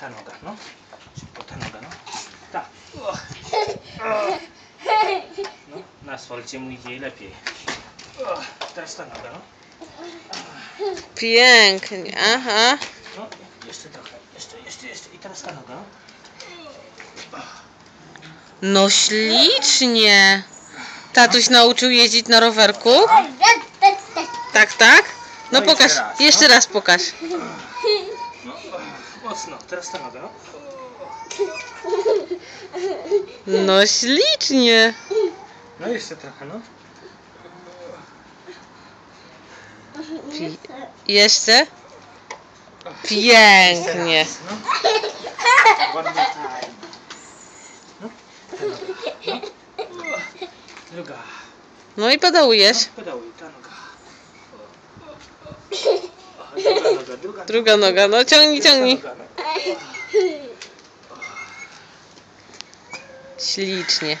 ta noga, no. Szybko, ta noga, no. Ta. No, na asfalcie mu idzie lepiej. Teraz ta noga, no. Pięknie, aha. No, jeszcze trochę, jeszcze, jeszcze, jeszcze. I teraz ta noga, no. No ślicznie. Tatuś nauczył jeździć na rowerku? Tak, tak? No No pokaż, jeszcze raz, jeszcze no. raz pokaż. No, mocno, teraz ta noga, no. No ślicznie. No jeszcze trochę, no. Pi- jeszcze? Pięknie. No. One more time. No, ta noga, no. Druga. No i pedałujesz. No, pedałuj, ta noga. O, Druga noga, druga Druga noga, no ciągnij, ciągnij. Noga, no. Ślicznie.